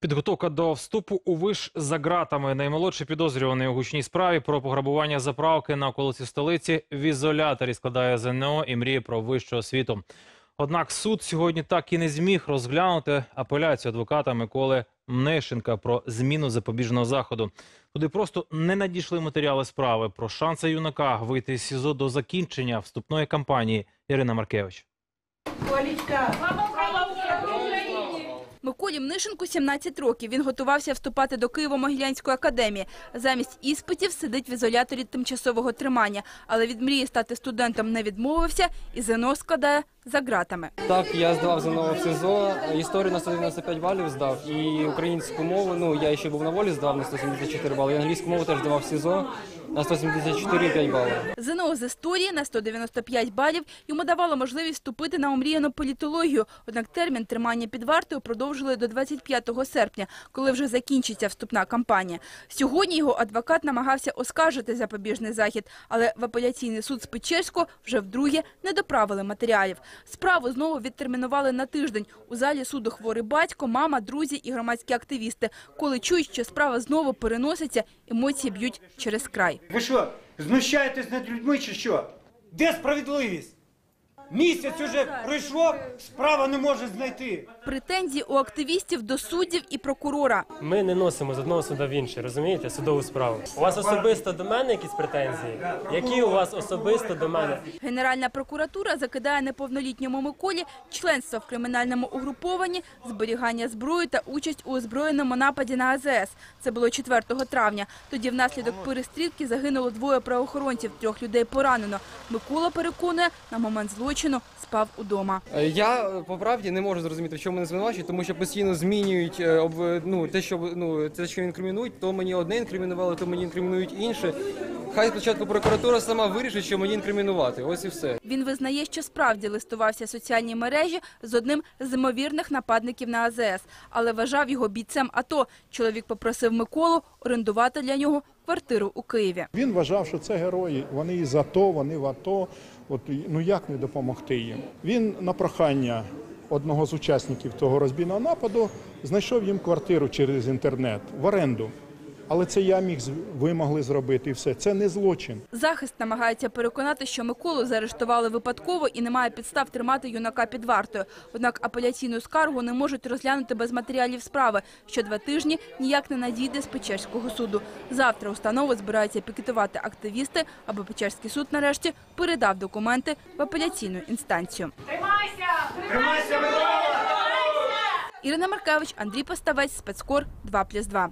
Підготовка до вступу у виш за ґратами. Наймолодший підозрюваний у гучній справі про пограбування заправки на околиці столиці в ізоляторі складає ЗНО і мріє про вищу освіту. Однак суд сьогодні так і не зміг розглянути апеляцію адвоката Миколи Мнишенка про зміну запобіжного заходу. Туди просто не надійшли матеріали справи про шанси юнака вийти з СІЗО до закінчення вступної кампанії. Ірина Маркевич. Миколі Мнишенку 17 років. Він готувався вступати до Києво-Могилянської академії. Замість іспитів сидить в ізоляторі тимчасового тримання. Але від мрії стати студентом не відмовився і ЗНО складає за ґратами. Так, я здавав ЗНО в СИЗО, історію на 195 балів здав, і українську мову, ну, я ще був на волі, здав на 174 бали, і англійську мову теж здавав в СИЗО на 174,5 балів. ЗНО з історії на 195 балів йому давало можливість вступити на омріяну політологію. Однак термін тримання під вартою продовжили до 25 серпня, коли вже закінчиться вступна кампанія. Сьогодні його адвокат намагався оскаржити запобіжний захід, але в апеляційний суд з Печерського вже вдруге не доправили матеріалів. Справу знову відтермінували на тиждень. У залі суду хворий батько, мама, друзі і громадські активісти. Коли чують, що справа знову переноситься, емоції б'ють через край. Ви що, знущаєтесь над людьми чи що? Де справедливість? Місяць уже пройшло, справа не може знайти. Претензії у активістів до суддів і прокурора. Ми не носимо з одного суда в інший, розумієте, судову справу. У вас особисто до мене якісь претензії? Які у вас особисто до мене? Генеральна прокуратура закидає неповнолітньому Миколі членство в кримінальному угрупованні, зберігання зброї та участь у озброєному нападі на АЗС. Це було 4 травня. Тоді внаслідок перестрілки загинуло двоє правоохоронців, трьох людей поранено. Микола переконує, на момент злочину спав удома. Е, Я е, по правді не можу зрозуміти, в чому мене звинувачують, тому що постійно змінюють е, ну, те, що ну те, що інкримінують, то мені одне інкримінували, то мені інкримінують інше. Хай спочатку прокуратура сама вирішить, що мені інкримінувати. Ось і все. Він визнає, що справді листувався в соціальній мережі з одним з ймовірних нападників на АЗС, але вважав його бійцем АТО. Чоловік попросив Миколу орендувати для нього квартиру у Києві. Він вважав, що це герої. Вони із АТО, вони в АТО. От ну як не допомогти їм? Він на прохання одного з учасників того розбійного нападу знайшов їм квартиру через інтернет в оренду. Але це я міг з- ви могли зробити і все. Це не злочин. Захист намагається переконати, що Миколу заарештували випадково і немає підстав тримати юнака під вартою. Однак апеляційну скаргу не можуть розглянути без матеріалів справи, що два тижні ніяк не надійде з Печерського суду. Завтра установу збираються пікетувати активісти, аби Печерський суд нарешті передав документи в апеляційну інстанцію. Тримайся, Микола! Ірина Маркевич, Андрій Поставець, спецкор 2+,2.